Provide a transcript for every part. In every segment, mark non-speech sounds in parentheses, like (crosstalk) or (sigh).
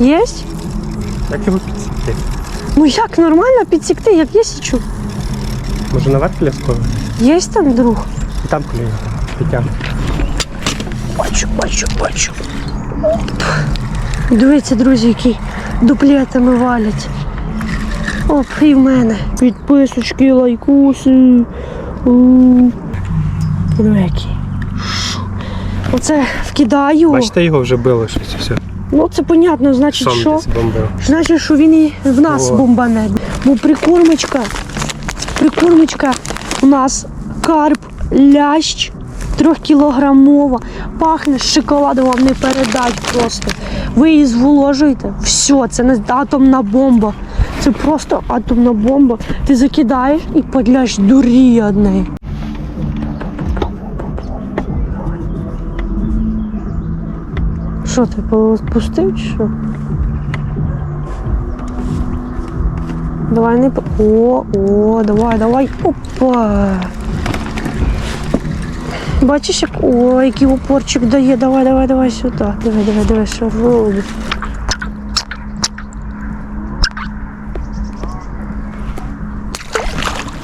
Єсть? Як його підсікти? Ну як нормально підсікти, як є січу? Може наверх лясково? Є там друг? І там клює. Підтягне. Бачу, бачу, бачу. Оп. Дивіться, друзі, які дуплетами валять. Оп, і в мене. Підписочки, лайкуси. У. Диви, які. Оце вкидаю. Бачите, його вже било щось. Ну це понятно, значить, Сом що? десь бомбив. Значить, що він і в нас О. бомбане. Бо прикормочка, прикормочка у нас карп, лящ, трьохкілограмова, пахне шоколадом, вам не передать просто. Ви її зволожуєте, все, це не атомна бомба. Це просто атомна бомба. Ти закидаєш і подлящ дуріє од Що ти пустив чи що? Давай не О, о, давай, давай. Опа. Бачиш, як о, який опорчик дає. Давай, давай, давай сюди. Давай, давай, давай, що робить.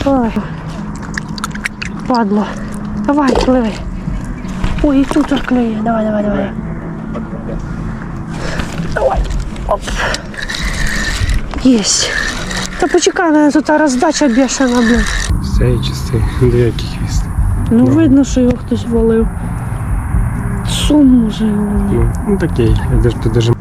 Ой. Падло. Давай, пливи. Ой, і тут клює. Давай, давай, давай. Давай. Оп. Єсть. Та почекай, мене тут роздача бешена. Все і чистий. Диви, який хвіст. Ну видно, що його хтось валив. Сум може його. Ну, ну такий. Я ж тут даже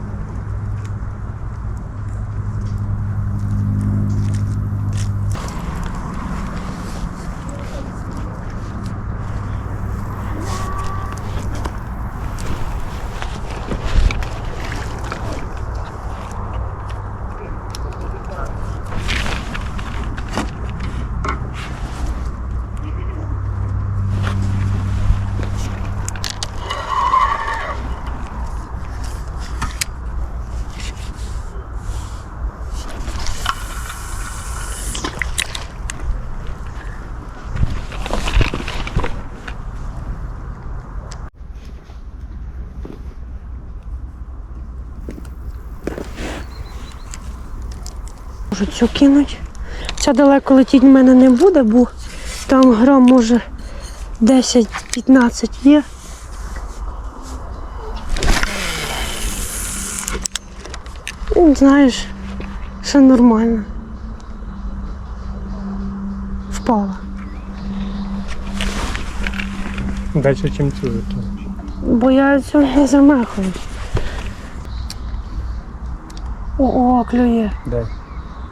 Можу цю кинуть. Ця далеко летіть в мене не буде, бо там грам може 10-15 є. Ну, Знаєш, все нормально. Впала. далі, чим цю зато. Бо я цього не замахуюсь. О, о, клює. Де?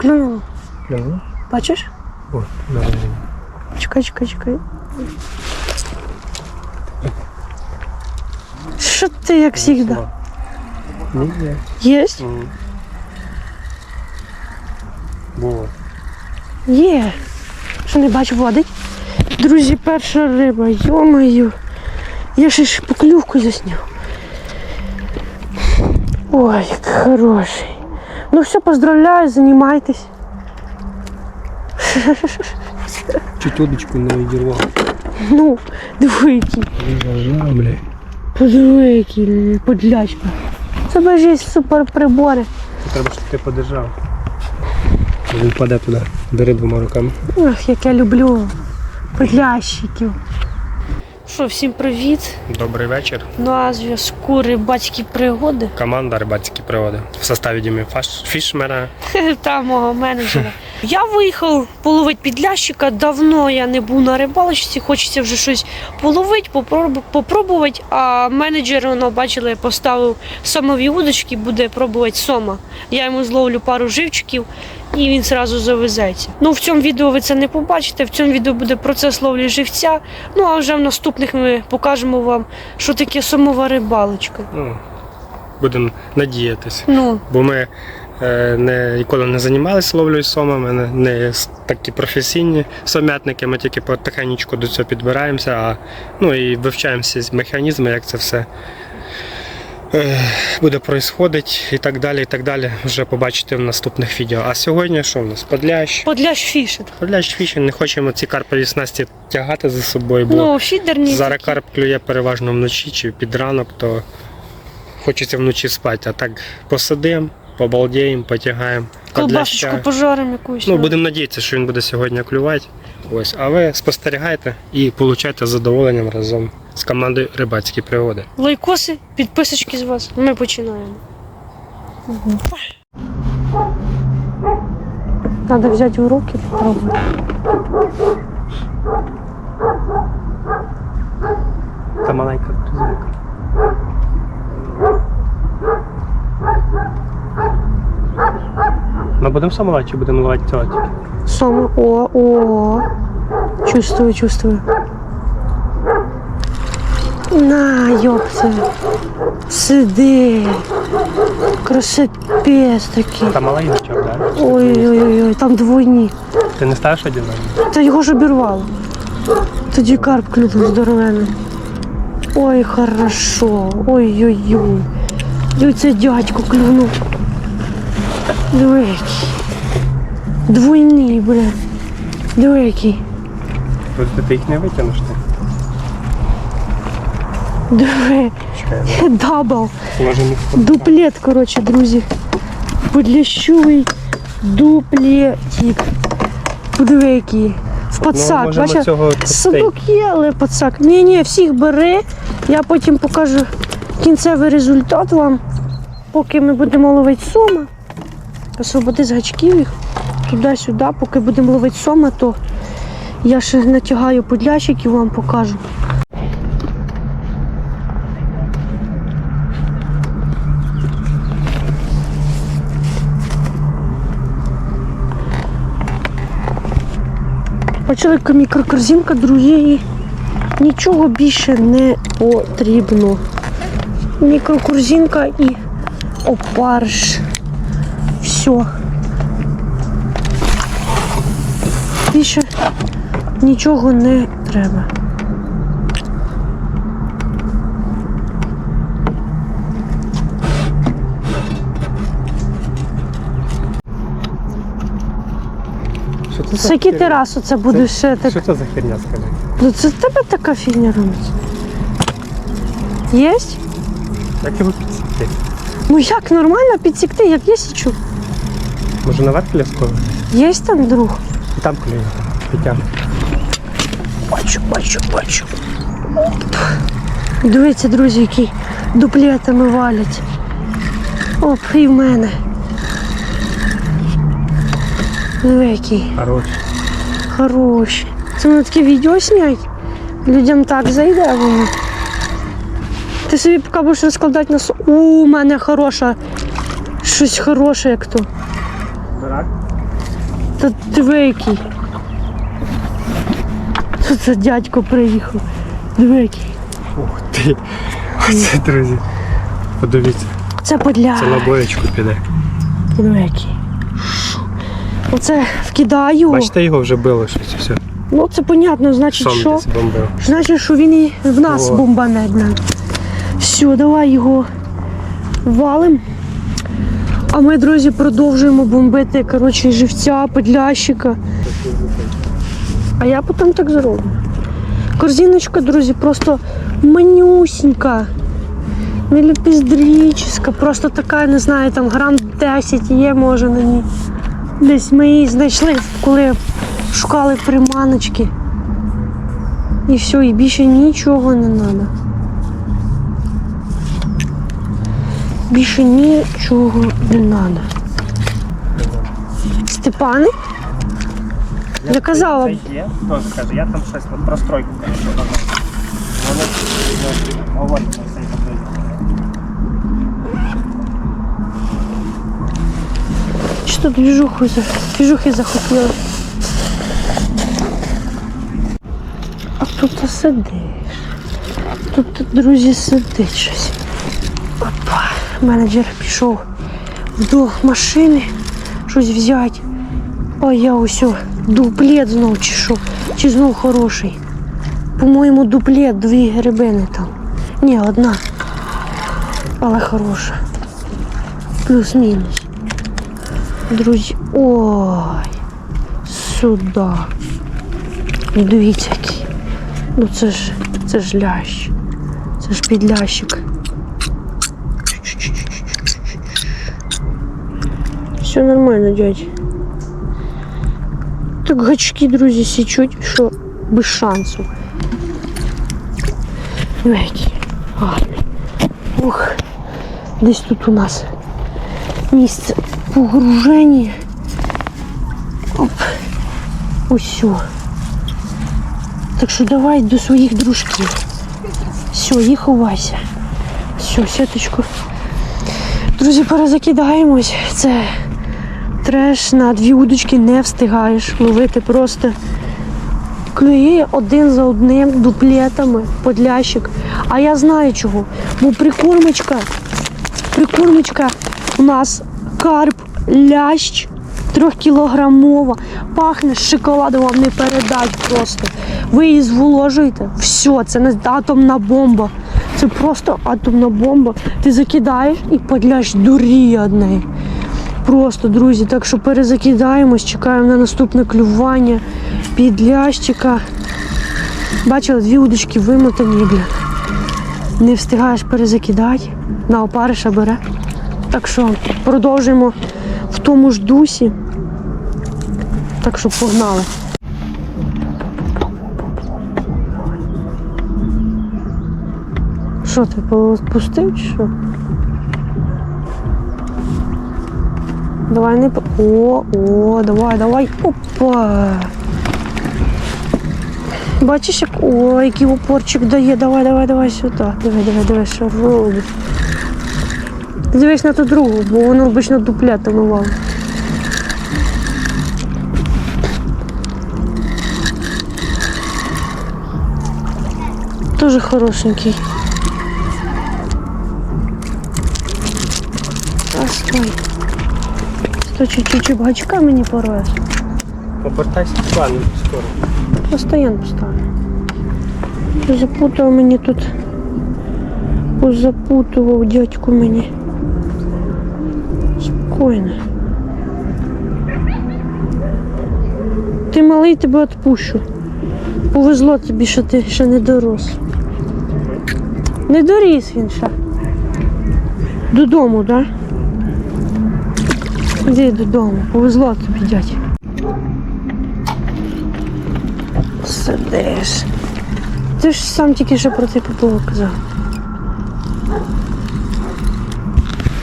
Клюнуло. Клюнуло? Бачиш? О, нормально. Чекай, чекай, чекай. Що ти як завжди? Ні, є. Єсть? М. Було. Є. Що не бачу, водить? Друзі, перша риба, йомаю. Я ще ж поклювку засняв. Ой, як хороший. Ну все, поздравляю, займайтесь. Чуть удочку не відірвав. Ну. Зажав, бля. Подиви, подлячка. Це бежить супер прибори. Треба, щоб ти подержав. Він впаде туди. Бери двома руками. Ах, як я люблю подлящиків. Що, всім привіт. Добрий вечір. На зв'язку рибацькі пригоди. Команда рибацькі приводи. В составі Діми Фаш- Фішмера. та мого менеджера. Я виїхав половити підлящика. Давно я не був на рибалочці, хочеться вже щось половити, попроб- попробувати. А менеджер, воно бачили, поставив сомові удочки, буде пробувати сома. Я йому зловлю пару живчиків і він зразу завезеться. Ну в цьому відео ви це не побачите. В цьому відео буде процес ловлі живця. Ну а вже в наступних ми покажемо вам, що таке сомова рибалочка. Ну, будемо надіятися. Ну, Бо ми е, не, ніколи не займалися ловлею сомами, не, не такі професійні сомятники, ми тільки потихеньку до цього підбираємося, а, ну і вивчаємо всі механізми, як це все буде происходити і так далі, і так далі. Вже побачите в наступних відео. А сьогодні що в нас? Подлящ. подлящ фішер. Подлящ фішинг, не хочемо ці карпові снасті тягати за собою, бо Ну, зараз такі. карп клює переважно вночі чи під ранок, то хочеться вночі спати, а так посидимо, побалдіємо, потягаємо. Колбасочку пожаримо якусь. Ну, будемо надіятися, що він буде сьогодні клювати. Ось, а ви спостерігайте і получайте задоволенням разом з командою рибацькі пригоди. Лайкоси, підписочки з вас. Ми починаємо. Надо взяти в руки, попробувати. Це маленька кузинка. Ми будемо самолати чи будемо ловити цього тільки? Сом. О, о. Чувствую, чувствую. На, ёпта. Сиди. Красопець такий. Там маленький, так? Ой-ой-ой, там двойні. Ти не ставиш один? Та його ж обірвало. Тоді карп клюнув здоровений. Ой, хорошо. Ой-ой-ой. Ой, це дядько клюнув. Диви який. Двойний, бля. Диви який. Просто ти їх не витягнеш ти. Диви. (laughs) Дабл. може не Дуплет, коротше, друзі. Подлящовий дуплетик. Подиви який. В подсак, бачиш? цього Садок є, але пацак. Ні, ні, всіх бери. Я потім покажу кінцевий результат вам. Поки ми будемо ловити сома, освободи з гачків їх туди-сюди. Поки будемо ловити сома, то я ще натягаю подлящик і вам покажу. Бачили, яка мікрокорзинка, друзі, і нічого більше не потрібно. Мікрокорзинка і опариш. Все. Більше нічого не треба. Що це Це який терас оце буде ще так. Що це за херня, скажи? Ну це в тебе така фігня робиться. Єсть? Як його підсікти? Ну як нормально підсікти, як є січу? Може наверх лясково? Є там друг? Там клює. Підтягне. Бачу, бачу, бачу. Дивіться, друзі, які дуплетами валять. Оп, і в мене. Який Хорош. хороший. Це на таке відео снять. Людям так зайде воно. Ти собі поки будеш розкладати на со. У, у мене хороша. Щось хороше, як то. Барак? Та диви який. Що це дядько приїхав? Диви який. Ух ти. Оце, друзі. Подивіться. Це подля. Це на боєчку піде. Диви який. Оце вкидаю. Бачите, його вже било щось все. Ну це понятно, значить, Сом що? десь бомбив. Значить, що він і в нас О. бомбане, блядь. Все, давай його валим. А ми, друзі, продовжуємо бомбити коротше, живця, подлящика. А я потім так зроблю. Корзиночка, друзі, просто манюсінька. Міліпіздрічська, просто така, не знаю, там грам 10 є, може на ній. Десь ми її знайшли, коли шукали приманочки. І все, і більше нічого не треба. Більше нічого не треба. Степани? Я казала. Це є, я там щось на простройку кажу. Вони говорять на цей Що тут двіжуху, за- двіжухи захотіли. А тут сидиш. Тут, друзі, сидить щось. Менеджер пішов до машини щось взяти. А я ось дуплет знов чи що. Чи знов хороший. По-моєму, дуплет, дві грибини там. Ні, одна. Але хороша. Плюс-мінус. Друзі, ой, сюди. Дивіться який. Ну це ж це ж лящ. Це ж підлящик. Все нормально, дядь. Так гачки, друзі, січуть, що без шансу. Диви, який гарний. Ух, десь тут у нас місце погруження. Оп. Ось. сю. Так що давай до своїх дружків. Все, їх ховайся. Все, сіточку. Друзі, перезакидаємось. Це треш на дві удочки не встигаєш ловити просто. Клює один за одним дуплетами подлящик. А я знаю чого. Бо прикормочка, прикормочка у нас карп, лящ трьохкілограмова, пахне шоколадом, вам не передать просто. Ви її зволожуєте, все, це не атомна бомба. Це просто атомна бомба. Ти закидаєш і подлящ дуріє од неї. Просто, друзі, так що перезакидаємось, чекаємо на наступне клювання під лящика. Бачили, дві удочки вимотані, бля. Не встигаєш перезакидати, на опариша бере. Так що продовжуємо в тому ж дусі. Так що погнали. Що ти пустив чи що? Давай не О, о, давай, давай. Опа. Бачиш, як о, який опорчик дає. Давай, давай, давай сюди. Давай, давай, давай, що робить. Дивись на ту другу, бо воно обично дуплетами валить. Тоже хорошенький. Стой, чуть-чуть гачка мені порвеш. Обертайся плавно скоро. Постоянно поставлю. Запутав мені тут. Позапутував дядьку мені. Спокійно. Ти малий тебе відпущу. Повезло тобі, що ти ще не дорос. Не доріс він ще. Додому, так? Да? Іди додому. Повезло тобі, дядь. Сидиш. Ти ж сам тільки що про цей поплавок казав.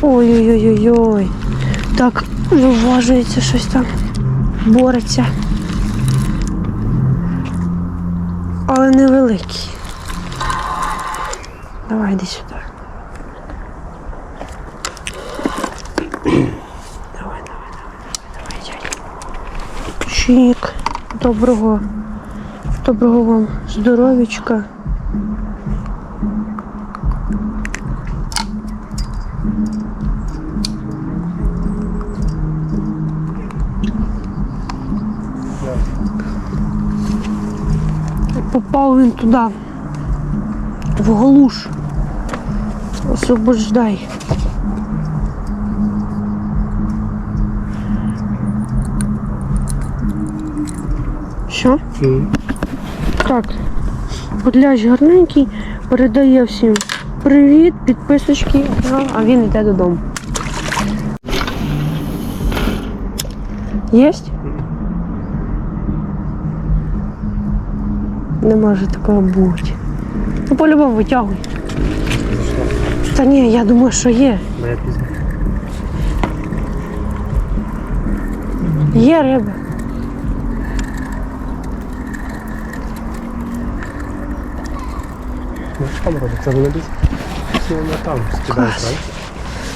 Ой-ой-ой-ой. Так, виважується щось там. Бореться. Але невеликий. Давай йди сюди. Давай, давай, давай, давай, дядь. Доброго. Доброго вам здоров'ячка. Попав він туди, в голуш. Освобождай. Що? Так, Подляж гарненький, передає всім привіт, підписочки, ну, а він йде додому. Єсть? Не може такого бути. Ну, по-любому витягуй. Та ні, я думаю, що є. Є риба. Ну що там робить? Це вони десь всі там скидають, Клас. правильно?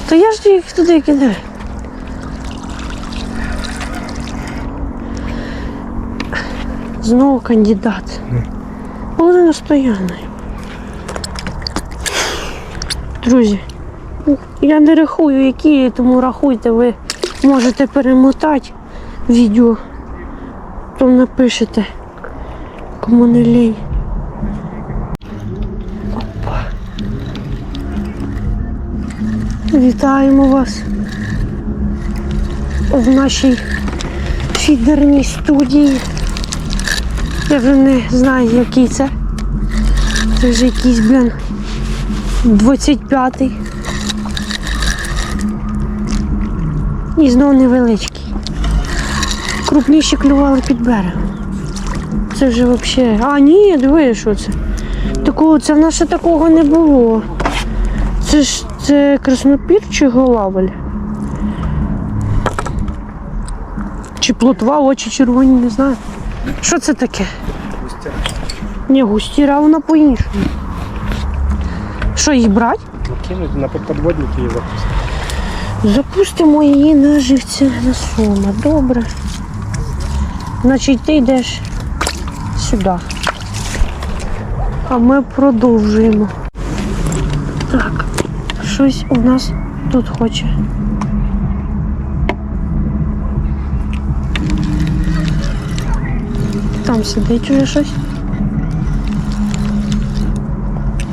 Та я ж їх туди кидаю. Знову кандидат. Половина настояною. Друзі, я не рахую, які, тому рахуйте, ви можете перемотати відео, то напишете, кому не лінь. Вітаємо вас в нашій фідерній студії. Я вже не знаю, який це. Це вже якийсь, блін, 25-й. І знову невеличкий. Крупніші клювали під берегом. Це вже взагалі. А, ні, диви, що це. Такого, це в нас ще такого не було. Це ж це краснопір чи голавель? Чи плотва, очі червоні, не знаю. Що це таке? Густіра. Ні, густіра, вона по-іншому. Що, її брати? Кинуть на подводники і запустити. Запустимо її на живця на сома. Добре. Значить, ти йдеш сюди. А ми продовжуємо. Щось у нас тут хоче. Там сидить уже щось.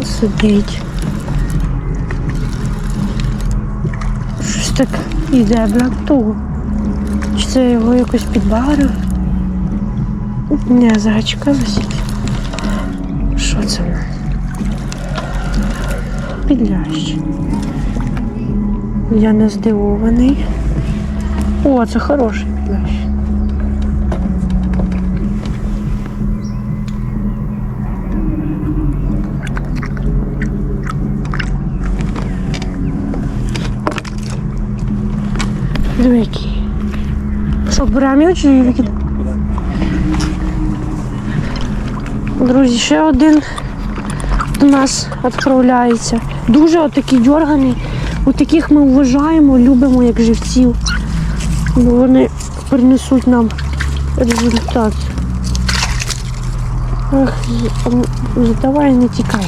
Сидить. Щось так іде бля. Чи це його якось підбарив? Не, за гачка висить. Що це? Підлящ. Я не здивований. О, це хороший підлящ. Диви який. Що, беремо його? Друзі, ще один до нас відправляється. Дуже отакий дьорганий. От таких ми вважаємо, любимо як живців. Бо вони принесуть нам результат. Ах, давай не тікай.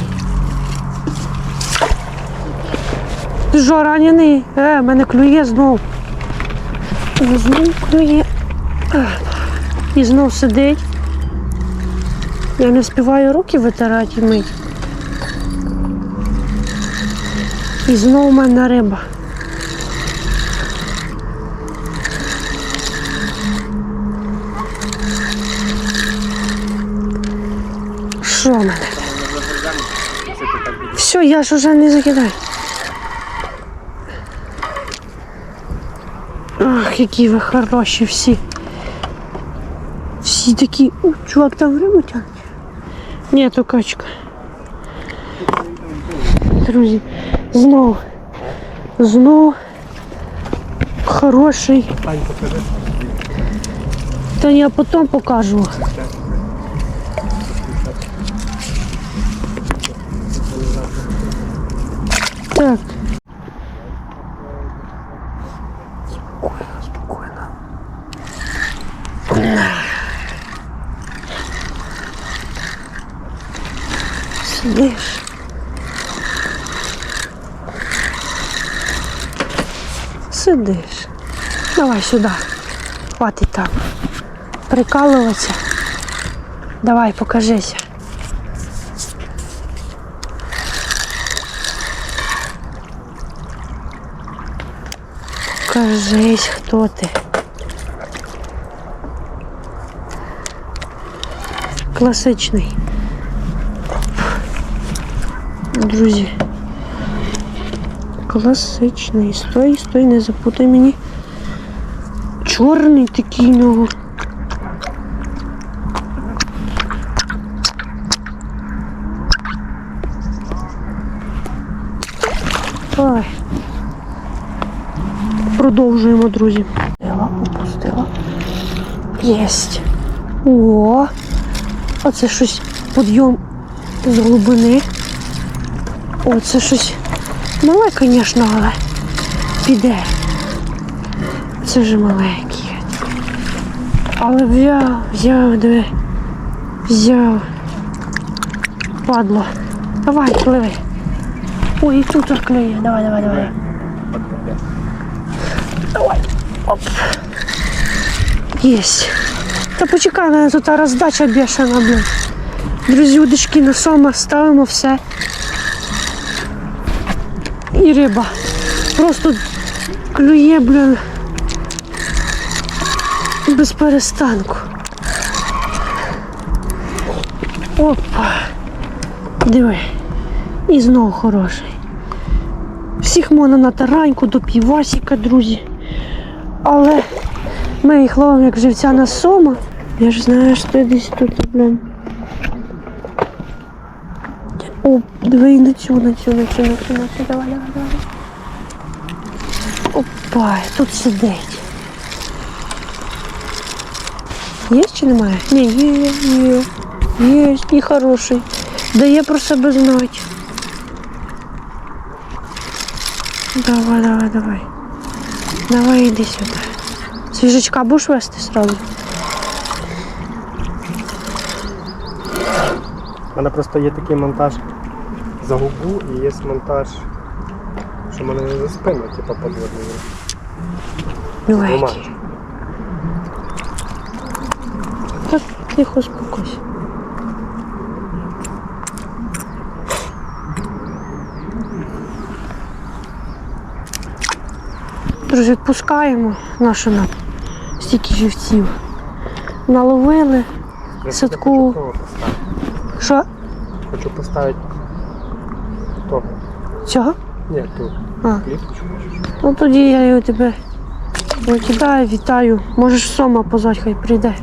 Ти що, ранений? Е, мене клює знов. Знов клює. І знов сидить. Я не встигаю руки витирати і. І знову в мене риба. Що мене? Все, я ж уже не закидаю. Ах, які ви хороші всі. Всі такі. О, чувак там рибу тягне. Ні, то качка. Друзі, знов. Знов хороший. Та я потім покажу. Так. Спокойно, спокойно. Сидиш. Сидиш. Давай сюди. Хватить там. Прикалуватися. Давай, покажися. Кажись, хто ти. Класичний. Друзі. Класичний. Стой, стой, не запутай мені. Чорний такий нього. Ой. Продовжуємо, друзі. Опустила, опустила. Єсть. О, оце щось підйом з глибини. О, це щось мале, звісно, але піде. Це вже маленький. Але взяв, взяв, диви. Взяв. Падло. Давай, пливи. Ой, і тут клює. Давай, давай, давай. Давай. Оп. Єсть. Та почекай, мене тут роздача бешена, блін. Друзі, удочки на сома ставимо все. І риба. Просто клює, блін. Без перестанку. Опа. Диви. І знову хороший. Всіх можна на тараньку до півасіка, друзі. Але ми їх ловимо як живця на сома. Я ж знаю, що десь тут, блін. О, диви на цю, на цю, на цю, на цю, на цю. Давай, давай, давай. Опа, тут сидить. Є чи немає? Ні, є, є. Є, і хороший. Дає про себе знати. Давай, давай, давай. Давай, іди сюди. Свіжачка будеш вести сразу? У мене просто є такий монтаж за губу і є монтаж, що мене за спину, типу подводний. Давай. Двома. Так, тихо, успокойся. Друзі, відпускаємо нашу на стільки живців. Наловили. Я Садку. Що? Хочу поставити того. Цього? Ні, ту А. кліточку. Ну тоді я його тебе викидаю, вітаю. Можеш сома позвати, хай прийде.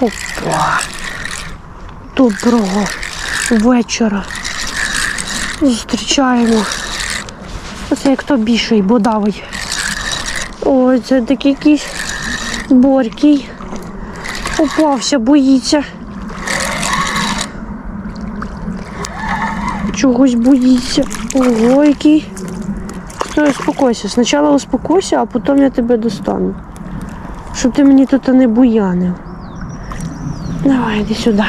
Опа. Доброго вечора. Зустрічаємо. Оце як то більший бодавий. Ой, це такий якийсь борький. Попався, боїться. Чогось боїться. Ого, який. Стой, успокойся. Спочатку успокойся, а потім я тебе достану. Щоб ти мені тут не буянив. Давай, іди сюди.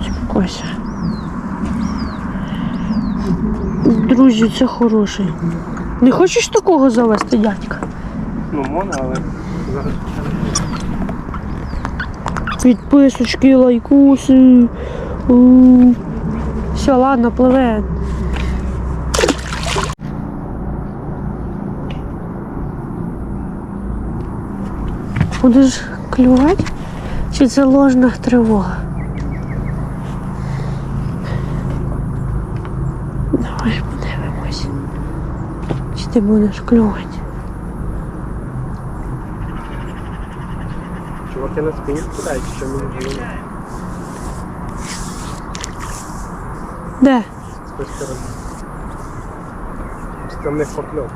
Успокойся. Друзі, це хороший. Не хочеш такого завести, дядька? Ну, можна, але зараз Підписочки, лайкуси. Все, ладно, пливе. Будеш клювати? Чи це ложна тривога? Давай подивимось. Чи ти будеш клювати? чуваки на спині кидають, що мені головне Де? з тої сторони. Стромних покльов.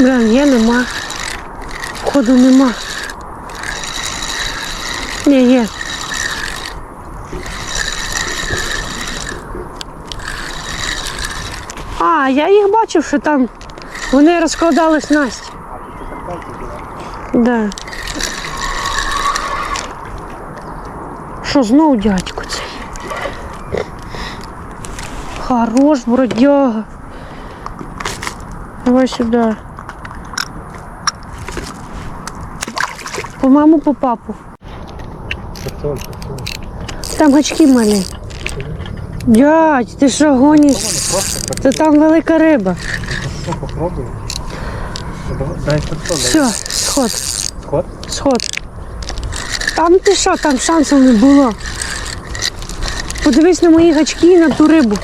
Блин, є нема. Входу нема. Ні, є. А, я їх бачив, що там вони розкладали снасть. Да. Що знову дядько цей? Хорош, бродяга. Давай сюди. Маму, по папу. Там гачки малі. Дядь, ти що гониш? Це там велика риба. що попробуй. Дай Все, сход, Сход? сход. Там ти що, там шансів не було. Подивись на мої гачки і на ту рибу.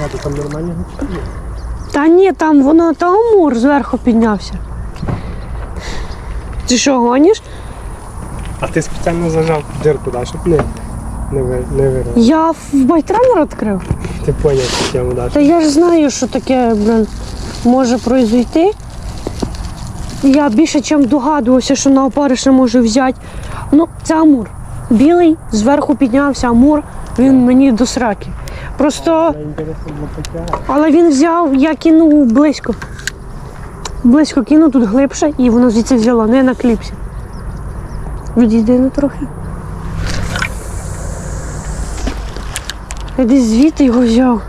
Я то там нормальні гучки є. Та ні, там воно та амур зверху піднявся. Ти що, гониш? А ти спеціально зажав дирку, да, щоб не, не, ви, не вирвав. Я в байтраймер відкрив. Ти поняв цю тему, да? Та я ж знаю, що таке блин, може произойти. Я більше чим догадувався, що на опариша може взяти. Ну, це амур. Білий, зверху піднявся амур, він мені до сраки. Просто, але він взяв, я кинув близько. Близько кину, тут глибше і воно звідси взяло, не на кліпсі. Відійди на трохи. Я десь звідти його взяв.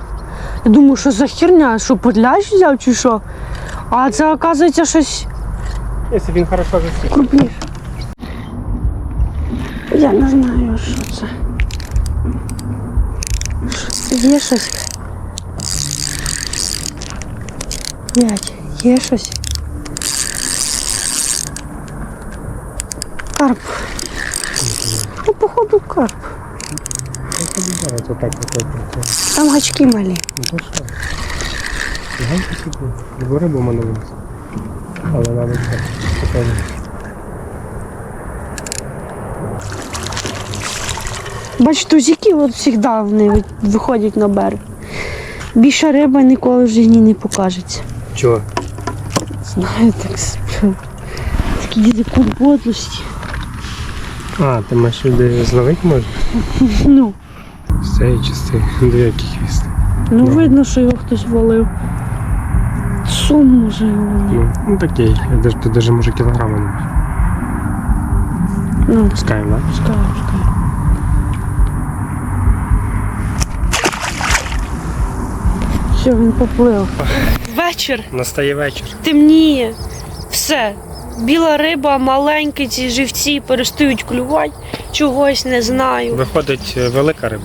Я думаю, що за херня, що подляж взяв чи що. А це оказується щось. Якщо він хорошо засів. Крупніше. Я не знаю, що це. Що це є щось? Блять, є щось. Карп. Ну, походу, карп. Там гачки малі. Ганьки собі. Любу рибу мене. Але так. Спокійно. Бач, тузики от завжди вони виходять на берег. Більша риба ніколи в житті не покажеться. Чого? Знаю, так с- такі язику подлості. А, ти маєш люди зловити можеш? (laughs) Ну, З цієї частини. До яких хвіст. ну видно, що його хтось валив. Сум може його валив. Ну, ну такий. Я даже, ти навіть може кілограма не маєш. Ну, Пускаємо, так? пускай, пускай. Все, він поплив. Вечір. Настає вечір. темніє. Все. Біла риба, маленькі ці живці перестають клювати, чогось не знаю. Виходить е, велика риба.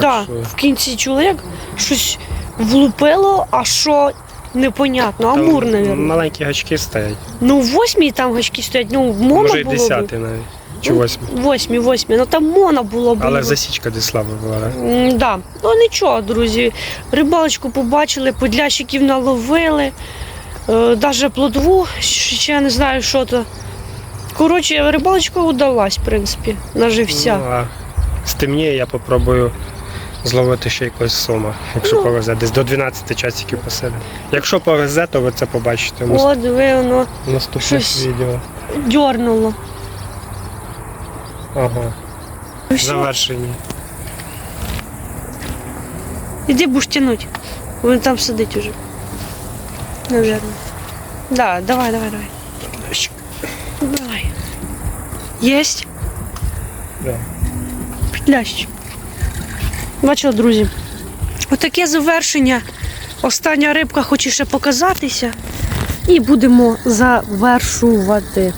Да, що- в кінці чоловік щось влупило, а що непонятно. Амур, Там мабуть. Маленькі гачки стоять. Ну, в восьмій там гачки стоять, ну, можна Може було десятий навіть. Чи Ну, восьмий. б. Восьмій, восьмій. Ну там можна було б. Але засічка десь слаба була, так? М, Да. Ну нічого, друзі. Рибалочку побачили, подлящиків наловили. Е, Даже плодову, ще не знаю, що то. Коротше, рибалочка удалась, в принципі, на живця. Ну, а стемніє, я попробую зловити ще якогось сома, якщо Ну. повезе. Десь до 12 часиків посидимо. Якщо повезе, то ви це побачите О, диви, воно в наступних щось- відео. дьорнуло. Ага. Ну. Завершені. Іди будеш тянуть. Він там сидить уже. Наверно. Да, давай, давай, давай. Давай. Єсть? Да. Підлящик. Бачили, друзі. Отаке завершення. Остання рибка хоче ще показатися. І будемо завершувати.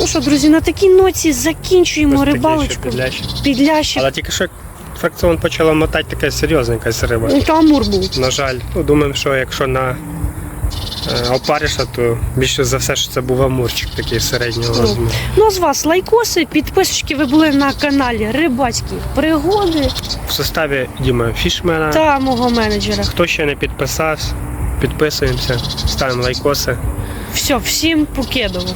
Ну що, друзі, на такій ноці закінчуємо рибалочку. Підлящик. Але тільки що фракціон почала мотати така серйозна якась риба. То амур був. На жаль, ну, думаємо, що якщо на опариша, то більше за все, що це був амурчик такий середнього Ну. розміру. Ну, а з вас лайкоси, підписочки, ви були на каналі Рибацькі пригоди В составі Діма Фішмена. та мого менеджера. Хто ще не підписався, підписуємося, ставимо лайкоси. Все, всім покедово.